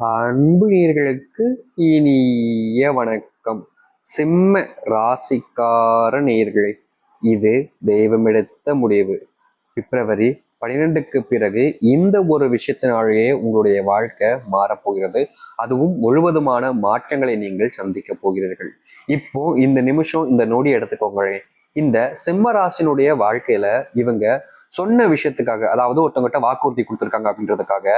அன்பு நேர்களுக்கு இனிய வணக்கம். சிம்ம ராசிக்கார நேர்களே இது தெய்வமெடுத்த முடிவு. பிப்ரவரி பனிரெண்டுக்கு பிறகு இந்த ஒரு விஷயத்தினாலேயே உங்களுடைய வாழ்க்கை மாறப்போகிறது. அதுவும் முழுவதுமான மாற்றங்களை நீங்கள் சந்திக்க போகிறீர்கள். இப்போ இந்த நிமிஷம் இந்த நொடி எடுத்துக்கோங்களேன். இந்த சிம்ம ராசினுடைய வாழ்க்கையில இவங்க சொன்ன விஷயத்துக்காக அதாவது ஒருத்தவங்கிட்ட வாக்குறுதி கொடுத்துருக்காங்க அப்படின்றதுக்காக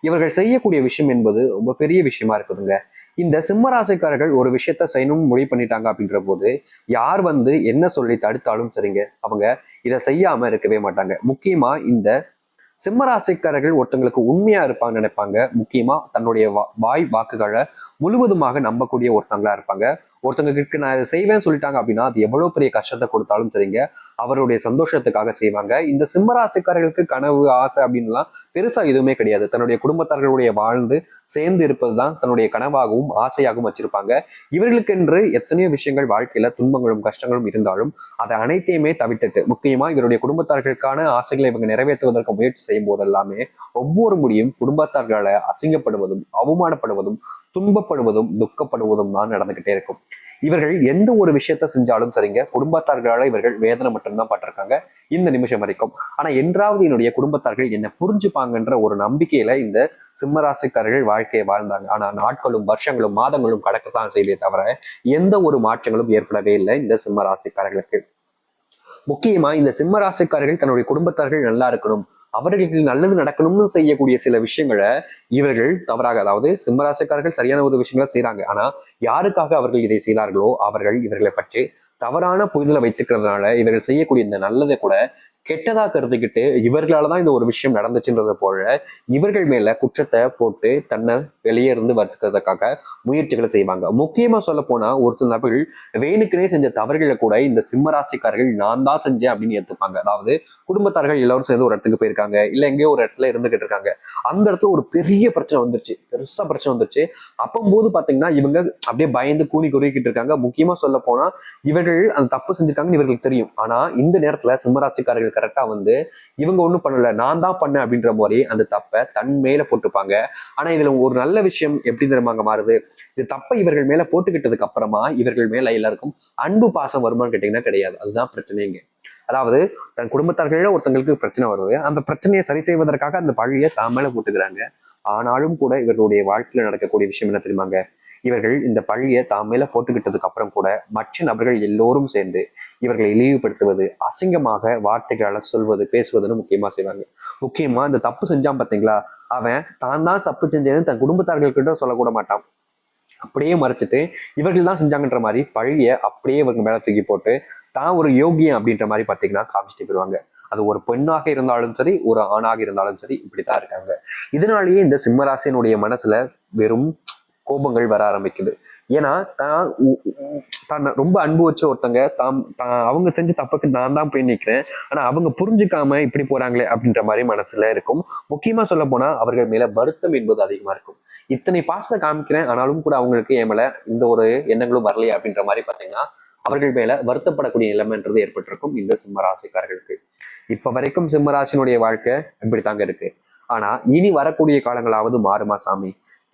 இவர்கள் செய்யக்கூடிய விஷயம் என்பது ரொம்ப பெரிய விஷயமா இருக்குதுங்க. இந்த சிம்மராசிக்காரர்கள் ஒரு விஷயத்த செய்யணும்னு முடிவு பண்ணிட்டாங்க அப்படின்ற போது யார் வந்து என்ன சொல்லி தடுத்தாலும் சரிங்க அவங்க இதை செய்யாம இருக்கவே மாட்டாங்க. முக்கியமா இந்த சிம்மராசிக்காரர்கள் ஒருத்தங்களுக்கு உண்மையா இருப்பாங்க நினைப்பாங்க. முக்கியமா தன்னுடைய வா- வாய் வாக்குகளை முழுவதுமாக நம்பக்கூடிய ஒருத்தங்களா இருப்பாங்க. ஒருத்தவங்களுக்கு நான் இதை செய்வேன்னு சொல்லிட்டாங்க அப்படின்னா அது எவ்வளவு பெரிய கஷ்டத்தை கொடுத்தாலும் சரிங்க. அவருடைய சந்தோஷத்துக்காக செய்வாங்க. இந்த சிம்மராசிக்காரர்களுக்கு கனவு ஆசை அப்படின்லாம் பெருசா எதுவுமே கிடையாது. தன்னுடைய குடும்பத்தார்களுடைய வாழ்ந்து சேர்ந்து இருப்பதுதான் தன்னுடைய கனவாகவும் ஆசையாகவும் வச்சிருப்பாங்க. இவர்களுக்கென்று எத்தனையோ விஷயங்கள் வாழ்க்கையில துன்பங்களும் கஷ்டங்களும் இருந்தாலும் அதை அனைத்தையுமே தவிர்த்துட்டு முக்கியமா இவருடைய குடும்பத்தார்களுக்கான ஆசைகளை இவங்க நிறைவேற்றுவதற்கு முயற்சி செய்யும் போதெல்லாமே ஒவ்வொரு முடியும் குடும்பத்தார்களை அசிங்கப்படுவதும் அவமானப்படுவதும் துன்பப்படுவதும் துக்கப்படுவதும் தான் நடந்துகிட்டே இருக்கும். இவர்கள் எந்த ஒரு விஷயத்த செஞ்சாலும் சரிங்க. குடும்பத்தார்களால இவர்கள் வேதனை மட்டும்தான் பட்டிருக்காங்க. இந்த நிமிஷம் வரைக்கும். ஆனா என்றாவது என்னுடைய குடும்பத்தார்கள் என்ன புரிஞ்சுப்பாங்கன்ற ஒரு நம்பிக்கையில இந்த சிம்மராசிக்காரர்கள் வாழ்க்கையை வாழ்ந்தாங்க. ஆனா நாட்களும் வருஷங்களும் மாதங்களும் கடக்கத்தான் செய்தே தவிர எந்த ஒரு மாற்றங்களும் ஏற்படவே இல்லை இந்த சிம்மராசிக்காரர்களுக்கு. முக்கியமா இந்த சிம்ம ராசிக்காரர்கள் தன்னுடைய குடும்பத்தார்கள் நல்லா இருக்கணும். அவர்களுக்கு நல்லது நடக்கணும்னு செய்யக்கூடிய சில விஷயங்களை இவர்கள் தவறாக அதாவது சிம்மராசிக்காரர்கள் சரியான ஒரு விஷயங்களை செய்யறாங்க ஆனா யாருக்காக அவர்கள் இதை செய்தார்களோ அவர்கள் இவர்களை பற்றி தவறான புரிதலை வைத்துக்கிறதுனால இவர்கள் செய்யக்கூடிய இந்த நல்லதை கூட கெட்டதா கருதிக்கிட்டு இவர்களால தான் இந்த ஒரு விஷயம் நடந்துச்சுன்றது போல இவர்கள் மேல குற்றத்தை போட்டு தன்னை வெளியே இருந்து வர்றதுக்காக முயற்சிகளை செய்வாங்க. முக்கியமா சொல்ல போனா ஒரு சில நபர்கள் வேணுக்குனே செஞ்ச தவறுகளை கூட இந்த சிம்மராசிக்காரர்கள் நான் தான் செஞ்சேன் அப்படின்னு ஏற்றுப்பாங்க அதாவது குடும்பத்தார்கள் எல்லாரும் சேர்ந்து ஒரு இடத்துக்கு போயிருக்காங்க இல்ல எங்கேயோ ஒரு இடத்துல இருந்துகிட்டு இருக்காங்க. அந்த இடத்துல ஒரு பெரிய பிரச்சனை வந்துருச்சு பெருசா பிரச்சனை வந்துருச்சு. அப்பம்போது பாத்தீங்கன்னா இவங்க அப்படியே பயந்து கூணி குறுக்கிட்டு இருக்காங்க. முக்கியமா சொல்ல போனா இவர்கள் அந்த தப்பு செஞ்சிருக்காங்கன்னு இவர்களுக்கு தெரியும். ஆனா இந்த நேரத்துல சிம்மராசிக்காரர்கள் கரெக்டா வந்து இவங்க ஒன்றும் பண்ணல நான் தான் பண்ணேன் அப்படின்ற மாதிரி அந்த தப்பை தன் மேல போட்டுப்பாங்க ஆனா இதுல ஒரு நல்ல விஷயம் எப்படி தெரியுமாங்க மாறுது? இது தப்பை இவர்கள் மேல போட்டுக்கிட்டதுக்கு அப்புறமா இவர்கள் மேல எல்லாருக்கும் அன்பு பாசம் வருமான்னு கேட்டீங்கன்னா கிடையாது. அதுதான் பிரச்சனைங்க அதாவது தன் குடும்பத்தார்களே ஒருத்தங்களுக்கு பிரச்சனை வருது. அந்த பிரச்சனையை சரி செய்வதற்காக அந்த பழியை தான் மேல போட்டுக்கிறாங்க. ஆனாலும் கூட இவர்களுடைய வாழ்க்கையில நடக்கக்கூடிய விஷயம் என்ன தெரியுமாங்க இவர்கள் இந்த பழியை தாம் மேல போட்டுக்கிட்டதுக்கு அப்புறம் கூட மற்ற நபர்கள் எல்லோரும் சேர்ந்து இவர்களை இழிவுபடுத்துவது அசிங்கமாக வார்த்தைகளால் சொல்வது பேசுவதுன்னு முக்கியமா செய்வாங்க. முக்கியமா இந்த தப்பு செஞ்சான் பாத்தீங்களா? அவன் தான் தான் தப்பு செஞ்சேன்னு தன் குடும்பத்தார்கள்கிட்ட சொல்லக்கூட மாட்டான். அப்படியே மறைச்சிட்டு இவர்கள் தான் செஞ்சாங்கன்ற மாதிரி பழிய அப்படியே இவங்க மேல தூக்கி போட்டு தான் ஒரு யோகியம் அப்படின்ற மாதிரி பாத்தீங்கன்னா காமிச்சிட்டு போயிருவாங்க அது ஒரு பெண்ணாக இருந்தாலும் சரி ஒரு ஆணாக இருந்தாலும் சரி இப்படித்தான் இருக்காங்க. இதனாலேயே இந்த சிம்மராசினுடைய மனசுல வெறும் கோபங்கள் வர ஆரம்பிக்குது. ஏன்னா தான் தான் ரொம்ப அன்பு வச்ச ஒருத்தங்க தாம் தான் அவங்க செஞ்ச தப்புக்கு நான் தான் போய் நிக்கிறேன். ஆனா அவங்க புரிஞ்சுக்காம இப்படி போறாங்களே அப்படின்ற மாதிரி மனசுல இருக்கும். முக்கியமா சொல்ல போனா அவர்கள் மேல வருத்தம் என்பது அதிகமா இருக்கும். இத்தனை பாசத்தை காமிக்கிறேன் ஆனாலும் கூட அவங்களுக்கு என் மேல இந்த ஒரு எண்ணங்களும் வரலையே அப்படின்ற மாதிரி பாத்தீங்கன்னா அவர்கள் மேல வருத்தப்படக்கூடிய நிலைமைன்றது ஏற்பட்டிருக்கும் இந்த சிம்ம ராசிக்காரர்களுக்கு. இப்ப வரைக்கும் சிம்மராசினுடைய வாழ்க்கை இப்படித்தாங்க இருக்கு. ஆனா இனி வரக்கூடிய காலங்களாவது மாறுமா சாமி?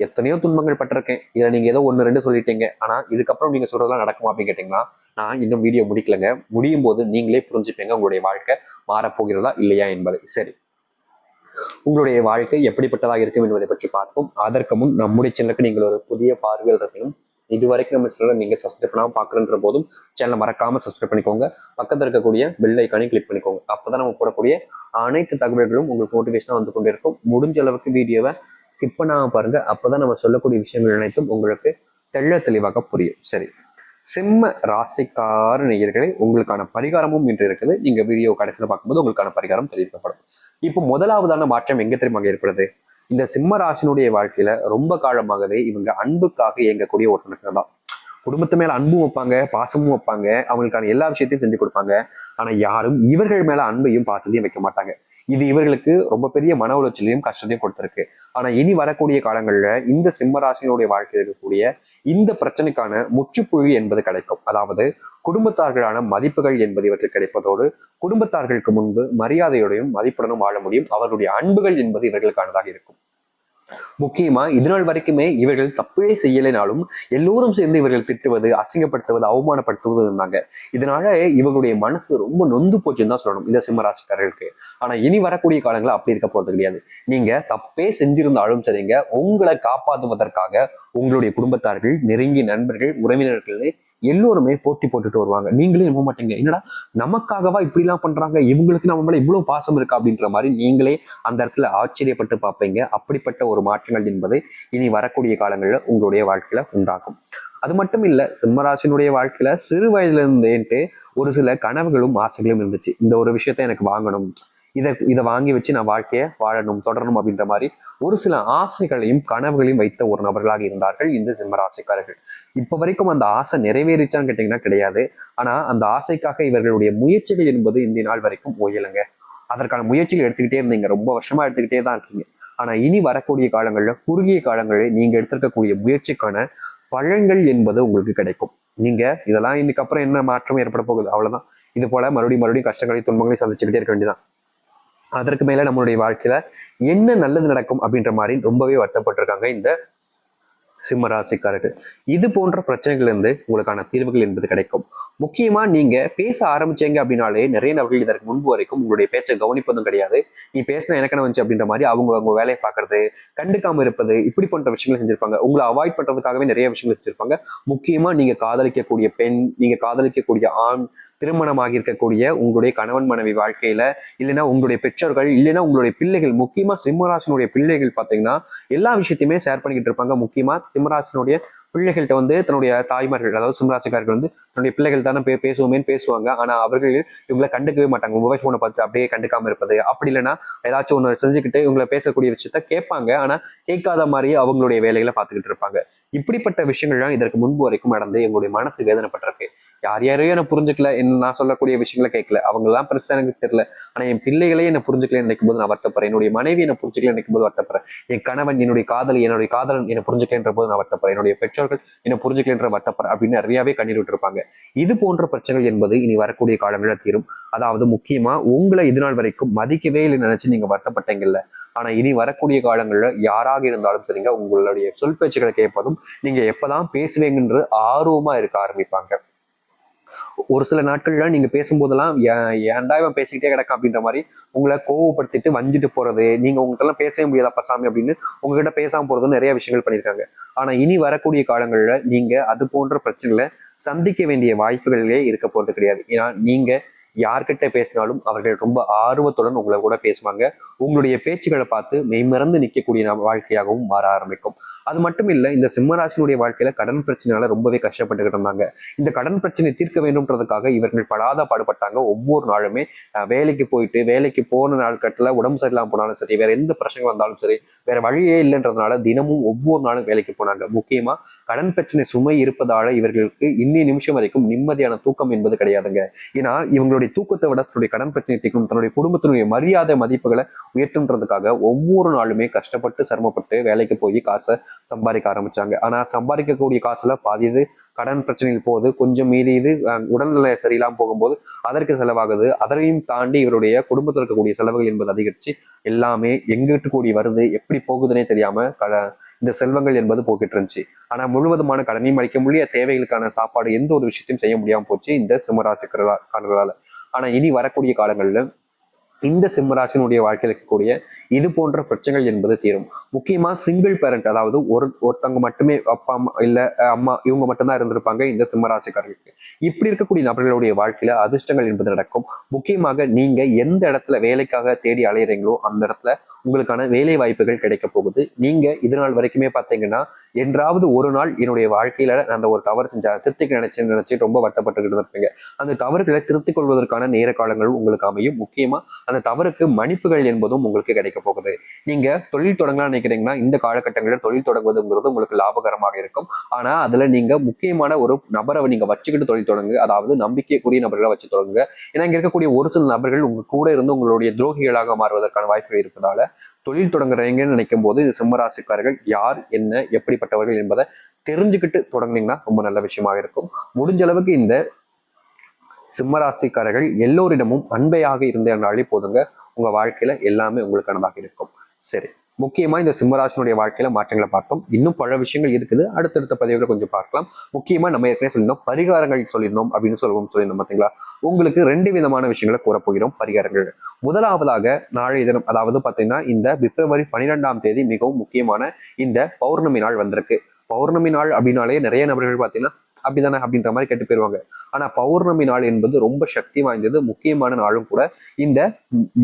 எத்தனையோ துன்பங்கள் பட்டிருக்கேன். இதை நீங்க ஏதோ ஒன்று ரெண்டு சொல்லிட்டீங்க. ஆனா இதுக்கப்புறம் நீங்க சொல்றதெல்லாம் நடக்குமா அப்படின்னு கேட்டீங்கன்னா நான் இன்னும் வீடியோ முடிக்கலங்க. முடியும் போது நீங்களே புரிஞ்சுப்பீங்க உங்களுடைய வாழ்க்கை மாறப்போகிறதா இல்லையா என்பதை. சரி. உங்களுடைய வாழ்க்கை எப்படிப்பட்டதாக இருக்கும் என்பதை பற்றி பார்ப்போம். அதற்கு முன் நம்முடைய சேனலுக்கு நீங்கள் ஒரு புதிய பார்வையில் இருக்கணும் இதுவரைக்கும் நம்ம சேனலை நீங்க சப்ஸ்கிரைப் பண்ணாமல் பார்க்குறன்ற போதும் சேனலை மறக்காம சப்ஸ்கிரைப் பண்ணிக்கோங்க. பக்கத்துல இருக்கக்கூடிய பெல் ஐக்கானையும் கிளிக் பண்ணிக்கோங்க. அப்பதான் நம்ம போடக்கூடிய அனைத்து தகவல்களும் உங்களுக்கு மோட்டிவேஷனாக வந்து கொண்டிருக்கும். முடிஞ்ச அளவுக்கு வீடியோவை ஸ்கிப் பண்ணாம பாருங்க. அப்பதான் நம்ம சொல்லக்கூடிய விஷயங்கள் அனைத்தும் உங்களுக்கு தெள்ள தெளிவாக புரியும். சரி. சிம்ம ராசிக்கார நேயர்களே உங்களுக்கான பரிகாரமும் இன்று இருக்குது. நீங்க வீடியோ கடைசியில் பார்க்கும்போது உங்களுக்கான பரிகாரம் தெரிவிக்கப்படும். இப்போ முதலாவதான மாற்றம் எங்க தெரியுமா ஏற்படுது? இந்த சிம்ம ராசினுடைய வாழ்க்கையில ரொம்ப காலமாகவே இவங்க அன்புக்காக இயங்கக்கூடிய ஒருத்தனுக்கு தான் குடும்பத்து மேல அன்பும் வைப்பாங்க பாசமும் வைப்பாங்க. அவங்களுக்கான எல்லா விஷயத்தையும் செஞ்சு கொடுப்பாங்க. ஆனா யாரும் இவர்கள் மேல அன்பையும் பாசத்தையும் வைக்க மாட்டாங்க. இது இவர்களுக்கு ரொம்ப பெரிய மன உளைச்சலையும் கஷ்டத்தையும் கொடுத்திருக்கு. ஆனா இனி வரக்கூடிய காலங்கள்ல இந்த சிம்மராசினுடைய வாழ்க்கையில் இருக்கக்கூடிய இந்த பிரச்சனைக்கான முற்றுப்புள்ளி என்பது கிடைக்கும். அதாவது குடும்பத்தார்களான மதிப்புகள் என்பது இவற்றுக்கு கிடைப்பதோடு குடும்பத்தார்களுக்கு முன்பு மரியாதையோடையும் மதிப்புடனும் வாழ முடியும். அவர்களுடைய அன்புகள் என்பது இவர்களுக்கானதாக இருக்கும். முக்கியமா இது நாள் வரைக்குமே இவர்கள் தப்பே செய்யலைனாலும் எல்லோரும் சேர்ந்து இவர்கள் திட்டுவது அசிங்கப்படுத்துவது அவமானப்படுத்துவது இருந்தாங்க. இதனால இவங்களுடைய மனசு ரொம்ப நொந்து போச்சுன்னு தான் சொல்லணும் இந்த சிம்மராசிக்காரர்களுக்கு. ஆனா இனி வரக்கூடிய காலங்களில் அப்படி இருக்க போறது கிடையாது. நீங்க தப்பே செஞ்சிருந்தாலும் சரிங்க. உங்களை காப்பாற்றுவதற்காக உங்களுடைய குடும்பத்தார்கள் நெருங்கிய நண்பர்கள் உறவினர்கள் எல்லோருமே போட்டி போட்டுட்டு வருவாங்க. நீங்களே நம்ப மாட்டீங்க. என்னடா நமக்காகவா இப்படி எல்லாம் பண்றாங்க? இவங்களுக்கு நம்ம மேல இவ்வளவு பாசம் இருக்கா? அப்படின்ற மாதிரி நீங்களே அந்த இடத்துல ஆச்சரியப்பட்டு பார்ப்பீங்க. அப்படிப்பட்ட ஒரு மாற்றங்கள் என்பது இனி வரக்கூடிய காலங்களில் உங்களுடைய வாழ்க்கையில உண்டாகும். அது மட்டும் இல்ல சிம்மராசினுடைய வாழ்க்கையில சிறு வயதுல இருந்தேன்ட்டு ஒரு சில கனவுகளும் ஆசைகளும் இருந்துச்சு. இந்த ஒரு விஷயத்த எனக்கு வாங்கணும். இதை இதை வாங்கி வச்சு நான் வாழ்க்கையை வாழணும் தொடரணும் அப்படின்ற மாதிரி ஒரு சில ஆசைகளையும் கனவுகளையும் வைத்த ஒரு நபர்களாக இருந்தார்கள் இந்த சிம்மராசிக்காரர்கள் இப்ப வரைக்கும் அந்த ஆசை நிறைவேறிச்சான்னு கேட்டீங்கன்னா கிடையாது. ஆனா அந்த ஆசைக்காக இவர்களுடைய முயற்சிகள் என்பது இந்த நாள் வரைக்கும் ஓயலைங்க. அதற்கான முயற்சிகள் எடுத்துக்கிட்டே இருந்தீங்க. ரொம்ப வருஷமா எடுத்துக்கிட்டே தான் இருக்கீங்க. ஆனா இனி வரக்கூடிய காலங்களில் குறுகிய காலங்களில் நீங்க எடுத்திருக்கக்கூடிய முயற்சிக்கான பழங்கள் என்பது உங்களுக்கு கிடைக்கும். நீங்க இதெல்லாம் இன்னைக்கு அப்புறம் என்ன மாற்றம் ஏற்பட போகுது? அவ்வளவுதான். இது போல மறுபடியும் மறுபடியும் கஷ்டங்களையும் துன்பங்களையும் சந்திச்சுக்கிட்டே இருக்க வேண்டியதான் அதற்கு மேல நம்மளுடைய வாழ்க்கையில என்ன நல்லது நடக்கும் அப்படின்ற மாதிரி ரொம்பவே வருத்தப்பட்டிருக்காங்க இந்த சிம்ம ராசிக்காரர்கள். இது போன்ற பிரச்சனைகள் இருந்து உங்களுக்கான தீர்வுகள் என்பது கிடைக்கும். முக்கியமா நீங்க பேச ஆரம்பிச்சீங்க அப்படின்னாலே நிறைய நபர்கள் இதற்கு முன்பு வரைக்கும் உங்களுடைய பேச்சை கவனிப்பதும் கிடையாது. நீ பேசினா எனக்கு என்ன வந்துச்சு அப்படின்ற மாதிரி அவங்க அவங்க வேலையை பார்க்கறது கண்டுக்காம இருப்பது இப்படி போன்ற விஷயங்கள் செஞ்சிருப்பாங்க. உங்களை அவாய்ட் பண்ணுறதுக்காகவே நிறைய விஷயங்கள் செஞ்சிருப்பாங்க. முக்கியமா நீங்க காதலிக்கக்கூடிய பெண் நீங்க காதலிக்கக்கூடிய ஆண் திருமணமாக இருக்கக்கூடிய உங்களுடைய கணவன் மனைவி வாழ்க்கையில இல்லைன்னா உங்களுடைய பெற்றோர்கள் இல்லைன்னா உங்களுடைய பிள்ளைகள் முக்கியமா சிம்மராசனுடைய பிள்ளைகள் பார்த்தீங்கன்னா எல்லா விஷயத்தையுமே ஷேர் பண்ணிக்கிட்டு இருப்பாங்க. முக்கியமா சிம்மராசனுடைய பிள்ளைகள்கிட்ட வந்து தன்னுடைய தாய்மார்கள் அதாவது சிம்ராசிக்காரர்கள் வந்து தன்னுடைய பிள்ளைகள் தானே பே பேசுவோமேன்னு பேசுவாங்க. ஆனா அவர்கள் இவங்களை கண்டுக்கவே மாட்டாங்க. மொபைல் போனை பார்த்து அப்படியே கண்டுக்காம இருப்பது. அப்படி இல்லைன்னா ஏதாச்சும் ஒன்று செஞ்சுக்கிட்டு இவங்களை பேசக்கூடிய விஷயத்த கேட்பாங்க. ஆனா கேட்காத மாதிரி அவங்களுடைய வேலைகளை பார்த்துக்கிட்டு இருப்பாங்க. இப்படிப்பட்ட விஷயங்கள்லாம் இதற்கு முன்பு வரைக்கும் நடந்து எங்களுடைய மனசு வேதனைப்பட்டிருக்கு. யார் யாரையும் என்ன புரிஞ்சுக்கல. என்ன நான் சொல்லக்கூடிய விஷயங்களை கேட்கல. அவங்க எல்லாம் பிரச்சனை எனக்கு தெரியல. ஆனா என் பிள்ளைகளே என்ன புரிஞ்சுக்கல நினைக்கும் போது நான் வருத்தப்படுறேன். என்னுடைய மனைவி என்ன புரிஞ்சுக்கல நினைக்கும் போது வருத்தப்படுறேன். என் கணவன் என்னுடைய காதல் என்னுடைய காதலன் என்ன புரிஞ்சுக்கலன்ற போது நான் வருத்தப்படுறேன். என்னுடைய பெற்றோர்கள் என்ன புரிஞ்சுக்கலன்ற வருத்தப்படுறேன் அப்படின்னு நிறையவே கண்ணீர் விட்டுருப்பாங்க. இது போன்ற பிரச்சனைகள் என்பது இனி வரக்கூடிய காலங்களில் தீரும். அதாவது முக்கியமா உங்களை இது நாள் வரைக்கும் மதிக்கவே இல்லை நினைச்சு நீங்க வருத்தப்பட்டீங்கல்ல. ஆனா இனி வரக்கூடிய காலங்களில் யாராக இருந்தாலும் சரிங்க உங்களுடைய சொல் பேச்சுகளை கேட்பதும் நீங்க எப்பதான் பேசுவீங்கன்ற ஆர்வமா இருக்க ஆரம்பிப்பாங்க. ஒரு சில நாட்கள்ல நீங்க பேசும்போதெல்லாம் ஏன் ஏன்டா இவன் பேசிக்கிட்டே கிடக்கும் அப்படின்ற மாதிரி உங்களை கோவப்படுத்திட்டு வஞ்சிட்டு போறது நீங்க உங்கள்கிட்ட எல்லாம் பேசவே முடியாதா சாமி அப்படின்னு உங்ககிட்ட பேசாம போறது நிறைய விஷயங்கள் பண்ணியிருக்காங்க. ஆனா இனி வரக்கூடிய காலங்கள்ல நீங்க அது போன்ற பிரச்சனைகளை சந்திக்க வேண்டிய வாய்ப்புகளிலே இருக்க போறது கிடையாது. ஏன்னா நீங்க யார்கிட்ட பேசினாலும் அவர்கள் ரொம்ப ஆர்வத்துடன் உங்களை கூட பேசுவாங்க. உங்களுடைய பேச்சுகளை பார்த்து மெய்மறந்து நிற்கக்கூடிய வாழ்க்கையாகவும் மாற ஆரம்பிக்கும். அது மட்டும் இல்லை இந்த சிம்மராசினுடைய வாழ்க்கையில கடன் பிரச்சனையால ரொம்பவே கஷ்டப்பட்டுக்கிட்டு இருந்தாங்க. இந்த கடன் பிரச்சனை தீர்க்க வேண்டும்ன்றதுக்காக இவர்கள் படாத பாடுபட்டாங்க. ஒவ்வொரு நாளுமே வேலைக்கு போயிட்டு வேலைக்கு போன நாட்கட்டில் உடம்பு சரியில்லாம போனாலும் சரி வேற எந்த பிரச்சனை வந்தாலும் சரி வேற வழியே இல்லைன்றதுனால தினமும் ஒவ்வொரு நாளும் வேலைக்கு போனாங்க. முக்கியமா கடன் பிரச்சனை சுமை இருப்பதால இவர்களுக்கு இன்னி நிமிஷம் வரைக்கும் நிம்மதியான தூக்கம் என்பது கிடையாதுங்க. ஏன்னா இவங்களுடைய தூக்கத்தை விட தன்னுடைய கடன் பிரச்சனை தீர்க்கணும் தன்னுடைய குடும்பத்தினுடைய மரியாதை மதிப்புகளை உயர்த்துன்றதுக்காக ஒவ்வொரு நாளுமே கஷ்டப்பட்டு சிரமப்பட்டு வேலைக்கு போய் காசை சம்பாதிக்க ஆரம்பிச்சாங்க. ஆனா சம்பாதிக்கக்கூடிய காசுல பாதி இது கடன் பிரச்சனையில் போகுது. கொஞ்சம் மீறி இது உடல்நிலை சரியில்லாம போகும்போது அதற்கு செலவாகுது. அதையும் தாண்டி இவருடைய குடும்பத்தில் இருக்கக்கூடிய செலவுகள் என்பது அதிகரிச்சு எல்லாமே எங்கிட்டு கூடி வருது எப்படி போகுதுன்னே தெரியாம கட இந்த செல்வங்கள் என்பது போக்கிட்டு இருந்துச்சு. ஆனா முழுவதுமான கடனையும் அளிக்க முடிய தேவைகளுக்கான சாப்பாடு எந்த ஒரு விஷயத்தையும் செய்ய முடியாம போச்சு இந்த சிம்மராசிக்காரர்களால. ஆனா இனி வரக்கூடிய காலங்களில் இந்த சிம்மராசினுடைய வாழ்க்கையில் இருக்கக்கூடிய இது போன்ற பிரச்சனைகள் என்பது தீரும். முக்கியமா சிங்கிள் பேரண்ட் அதாவது ஒரு ஒருத்தவங்க மட்டுமே அப்பா அம்மா இல்ல அம்மா இவங்க மட்டும்தான் இருந்திருப்பாங்க இந்த சிம்மராசிக்காரர்களுக்கு. இப்படி இருக்கக்கூடிய நபர்களுடைய வாழ்க்கையில அதிர்ஷ்டங்கள் என்பது நடக்கும். முக்கியமாக நீங்க எந்த இடத்துல வேலைக்காக தேடி அலையிறீங்களோ அந்த இடத்துல உங்களுக்கான வேலை வாய்ப்புகள் கிடைக்க போகுது. நீங்க இது நாள் வரைக்குமே பார்த்தீங்கன்னா என்றாவது ஒரு நாள் என்னுடைய வாழ்க்கையில நான் அந்த ஒரு தவறு செஞ்ச திருத்திக்க நினைச்சு நினைச்சு ரொம்ப வட்டப்பட்டுக்கிட்டு இருப்பீங்க அந்த தவறுகளை திருத்திக் கொள்வதற்கான நேர காலங்கள் உங்களுக்கு அமையும். முக்கியமா அந்த தவறுக்கு மன்னிப்புகள் என்பதும் உங்களுக்கு கிடைக்க போகுது. நீங்க தொழில் தொடங்கலாம் நினைக்கிறீங்கன்னா இந்த காலகட்டங்களில் தொழில் தொடங்குவதுங்கிறது உங்களுக்கு லாபகரமாக இருக்கும். ஆனா அதுல நீங்க முக்கியமான ஒரு நபரை நீங்க வச்சுக்கிட்டு தொழில் தொடங்குங்க அதாவது நம்பிக்கைக்குரிய நபர்களை வச்சு தொடங்குங்க. ஏன்னா இங்க இருக்கக்கூடிய ஒரு சில நபர்கள் உங்க கூட இருந்து உங்களுடைய துரோகிகளாக மாறுவதற்கான வாய்ப்புகள் இருப்பதால தொழில் தொடங்குறீங்கன்னு நினைக்கும் போது சிம்மராசிக்காரர்கள் யார் என்ன எப்படிப்பட்டவர்கள் என்பதை தெரிஞ்சுக்கிட்டு தொடங்குனீங்கன்னா ரொம்ப நல்ல விஷயமாக இருக்கும். முடிஞ்ச அளவுக்கு இந்த சிம்மராசிக்காரர்கள் எல்லோரிடமும் அன்பையாக இருந்தனாலே போதுங்க. உங்க வாழ்க்கையில எல்லாமே உங்களுக்கானதாக இருக்கும். சரி முக்கியமா இந்த சிம்மராசினுடைய வாழ்க்கையில மாற்றங்களை பார்த்தோம் இன்னும் பல விஷயங்கள் இருக்குது. அடுத்தடுத்த பதிவுகளை கொஞ்சம் பார்க்கலாம். முக்கியமா நம்ம ஏற்கனவே சொல்லியிருந்தோம் பரிகாரங்கள் சொல்லியிருந்தோம் அப்படின்னு சொல்லுவோம் சொல்லியிருந்தோம் பார்த்தீங்களா உங்களுக்கு ரெண்டு விதமான விஷயங்களை கூறப்போகிறோம் பரிகாரங்கள். முதலாவதாக நாளைய தினம் அதாவது பார்த்தீங்கன்னா இந்த பிப்ரவரி பன்னிரெண்டாம் தேதி மிகவும் முக்கியமான இந்த பௌர்ணமி நாள் வந்திருக்கு. பௌர்ணமி நாள் அப்படின்னாலே நிறைய நபர்கள் பார்த்தீங்கன்னா அப்படிதானே அப்படின்ற மாதிரி கேட்டு போயிருவாங்க. ஆனா பௌர்ணமி நாள் என்பது ரொம்ப சக்தி வாய்ந்தது முக்கியமான நாளும் கூட. இந்த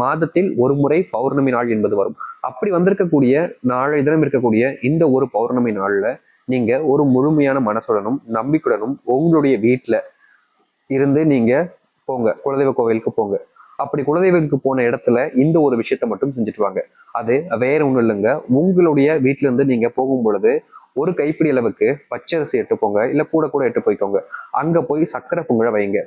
மாதத்தில் ஒரு முறை பௌர்ணமி நாள் என்பது வரும். அப்படி வந்திருக்கக்கூடிய நாளை தினம் இருக்கக்கூடிய இந்த ஒரு பௌர்ணமி நாள்ல நீங்க ஒரு முழுமையான மனசுடனும் நம்பிக்கையுடனும் உங்களுடைய வீட்டுல இருந்து நீங்க போங்க. குலதெய்வ கோவிலுக்கு போங்க. அப்படி குலதெய்வத்துக்கு போன இடத்துல இந்த ஒரு விஷயத்த மட்டும் செஞ்சுட்டு வாங்க. அது வேற ஒன்றும் இல்லைங்க. உங்களுடைய வீட்டிலேருந்து இருந்து நீங்க போகும் பொழுது ஒரு கைப்பிடி அளவுக்கு பச்சரிசி எட்டு போங்க இல்ல கூட கூட எட்டு போய்க்கோங்க. அங்க போய் சக்கரை பொங்கலை வைங்க.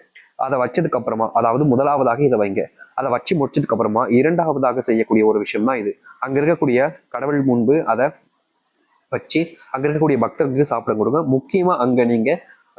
அதை வச்சதுக்கு அப்புறமா அதாவது முதலாவதாக இதை வைங்க. அதை வச்சு முடிச்சதுக்கு அப்புறமா இரண்டாவதாக செய்யக்கூடிய ஒரு விஷயம் தான் இது. அங்க இருக்கக்கூடிய கடவுள் முன்பு அதை வச்சு அங்க இருக்கக்கூடிய பக்தர்களுக்கு சாப்பிட கொடுங்க. முக்கியமா அங்க நீங்க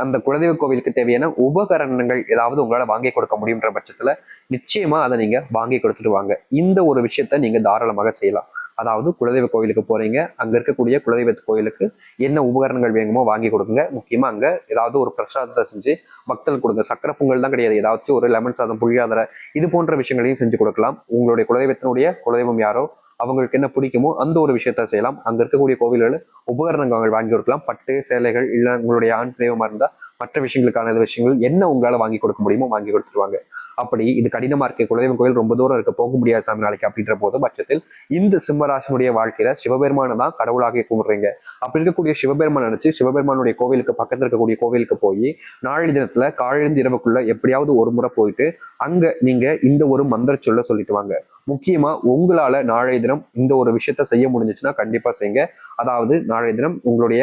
அந்த குலதெய்வ கோவிலுக்கு தேவையான உபகரணங்கள் ஏதாவது உங்களால வாங்கி கொடுக்க முடியுன்ற பட்சத்துல நிச்சயமா அதை நீங்க வாங்கி கொடுத்துட்டு வாங்க. இந்த ஒரு விஷயத்த நீங்க தாராளமாக செய்யலாம். அதாவது குலதெய்வ கோவிலுக்கு போறீங்க அங்க இருக்கக்கூடிய குலதெய்வ கோயிலுக்கு என்ன உபகரணங்கள் வேணுமோ வாங்கி கொடுங்க. முக்கியமா அங்க ஏதாவது ஒரு பிரசாதத்தை செஞ்சு பக்தர்கள் கொடுங்க. சக்கரை பொங்கல் தான் கிடையாது. ஏதாச்சும் ஒரு லெமன் சாதம் புளியாதரை இது போன்ற விஷயங்களையும் செஞ்சு கொடுக்கலாம். உங்களுடைய குலதெய்வத்தினுடைய குலதெய்வம் யாரோ அவங்களுக்கு என்ன பிடிக்குமோ அந்த ஒரு விஷயத்த செய்யலாம். அங்க இருக்கக்கூடிய கோவில்கள் உபகரணங்கள் வாங்கி கொடுக்கலாம். பட்டு சேலைகள் இல்லை உங்களுடைய ஆண் தெய்வமா இருந்தா மற்ற விஷயங்களுக்கான விஷயங்கள் என்ன உங்களால வாங்கி கொடுக்க முடியுமோ வாங்கி கொடுத்துருவாங்க. அப்படி இது கடினமா இருக்க குலதெய்வம் கோயில் ரொம்ப தூரம் இருக்க போக முடியாது சாமி நாளைக்கு அப்படின்ற போது பட்சத்தில் இந்த சிம்மராசனுடைய வாழ்க்கையில சிவபெருமானை தான் கடவுளாக கும்பிடுறீங்க. அப்படி இருக்கக்கூடிய சிவபெருமான் நினைச்சு சிவபெருமானுடைய கோவிலுக்கு பக்கத்தில் இருக்கக்கூடிய கோவிலுக்கு போய் நாளை தினத்துல காலிலிருந்து இரவுக்குள்ள எப்படியாவது ஒரு முறை போயிட்டு அங்க நீங்க இந்த ஒரு மந்திர சொல்ல சொல்லிட்டு வாங்க. முக்கியமா உங்களால நாளைய தினம் இந்த ஒரு விஷயத்த செய்ய முடிஞ்சிச்சுன்னா கண்டிப்பா செய்யுங்க. அதாவது நாளைய தினம் உங்களுடைய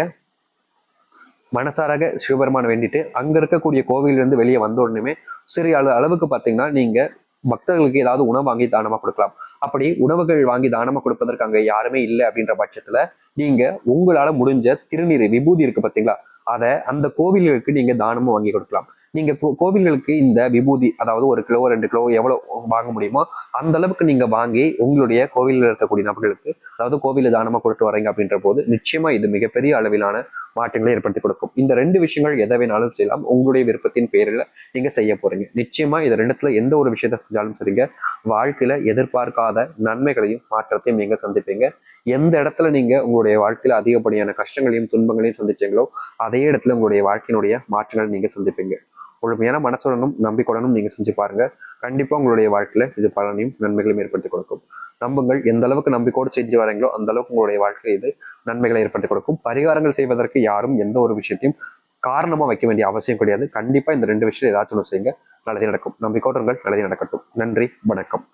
மனசாராக சிவபெருமான வேண்டிட்டு அங்க இருக்கக்கூடிய கோவிலிருந்து வெளியே வந்த உடனே சிறிய அளவு அளவுக்கு பாத்தீங்கன்னா நீங்க பக்தர்களுக்கு ஏதாவது உணவு வாங்கி தானமா கொடுக்கலாம். அப்படி உணவுகள் வாங்கி தானமா கொடுப்பதற்கு அங்க யாருமே இல்லை அப்படின்ற பட்சத்துல நீங்க உங்களால முடிஞ்ச திருநீர் விபூதி இருக்கு பாத்தீங்களா? அதை அந்த கோவில்களுக்கு நீங்க தானமும் வாங்கி கொடுக்கலாம். நீங்க கோவில்களுக்கு இந்த விபூதி அதாவது ஒரு கிலோ ரெண்டு கிலோ எவ்வளவு வாங்க முடியுமோ அந்த அளவுக்கு நீங்க வாங்கி உங்களுடைய கோவிலில் இருக்கக்கூடிய நபர்களுக்கு அதாவது கோவில தானமா கொடுத்து வரீங்க அப்படின்ற போது நிச்சயமா இது மிகப்பெரிய அளவிலான மாற்றங்களை ஏற்படுத்தி கொடுக்கும். இந்த ரெண்டு விஷயங்கள் எதை வேணாலும் செய்யலாம். உங்களுடைய விருப்பத்தின் பேரில் நீங்க செய்ய போறீங்க. நிச்சயமா இது ரெண்டுத்துல எந்த ஒரு விஷயத்த செஞ்சாலும் சரிங்க. வாழ்க்கையில எதிர்பார்க்காத நன்மைகளையும் மாற்றத்தையும் நீங்க சந்திப்பீங்க. எந்த இடத்துல நீங்க உங்களுடைய வாழ்க்கையில அதிகப்படியான கஷ்டங்களையும் துன்பங்களையும் சந்திச்சீங்களோ அதே இடத்துல உங்களுடைய வாழ்க்கையினுடைய மாற்றங்களை நீங்க சந்திப்பீங்க. முழுமையான மனசுடனும் நம்பிக்கையுடனும் நீங்க செஞ்சு பாருங்க. கண்டிப்பா உங்களுடைய வாழ்க்கையில இது பலனையும் நன்மைகளையும் ஏற்படுத்தி கொடுக்கும். நம்புங்கள் எந்த அளவுக்கு நம்பிக்கையோடு செஞ்சு வரீங்களோ அந்த அளவுக்கு உங்களுடைய வாழ்க்கையில் இது நன்மைகளை ஏற்படுத்தி கொடுக்கும். பரிகாரங்கள் செய்வதற்கு யாரும் எந்த ஒரு விஷயத்தையும் காரணமாக வைக்க வேண்டிய அவசியம் கிடையாது. கண்டிப்பாக இந்த ரெண்டு விஷயம் ஏதாச்சும் ஒன்று செய்யுங்க. நல்லதே நடக்கும். நம்பிக்கோடுங்கள் நல்லதே நடக்கட்டும். நன்றி வணக்கம்.